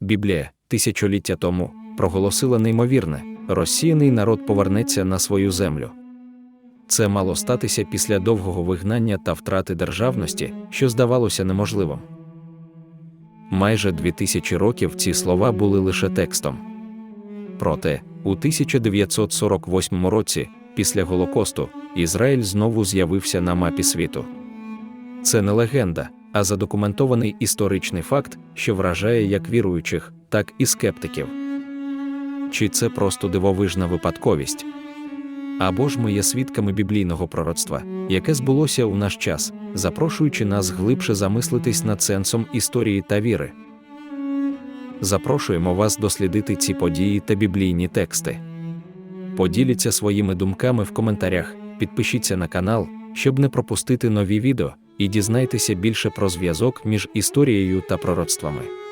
Біблія тисячоліття тому проголосила неймовірне: розсіяний народ повернеться на свою землю. Це мало статися після довгого вигнання та втрати державності, що здавалося неможливим. Майже дві тисячі років ці слова були лише текстом. Проте, у 1948 році, після Голокосту, Ізраїль знову з'явився на мапі світу. Це не легенда, а задокументований історичний факт, що вражає як віруючих, так і скептиків. Чи це просто дивовижна випадковість? Або ж ми є свідками біблійного пророцтва, яке збулося у наш час, запрошуючи нас глибше замислитись над сенсом історії та віри. Запрошуємо вас дослідити ці події та біблійні тексти. Поділіться своїми думками в коментарях, підпишіться на канал, щоб не пропустити нові відео, і дізнайтеся більше про зв'язок між історією та пророцтвами.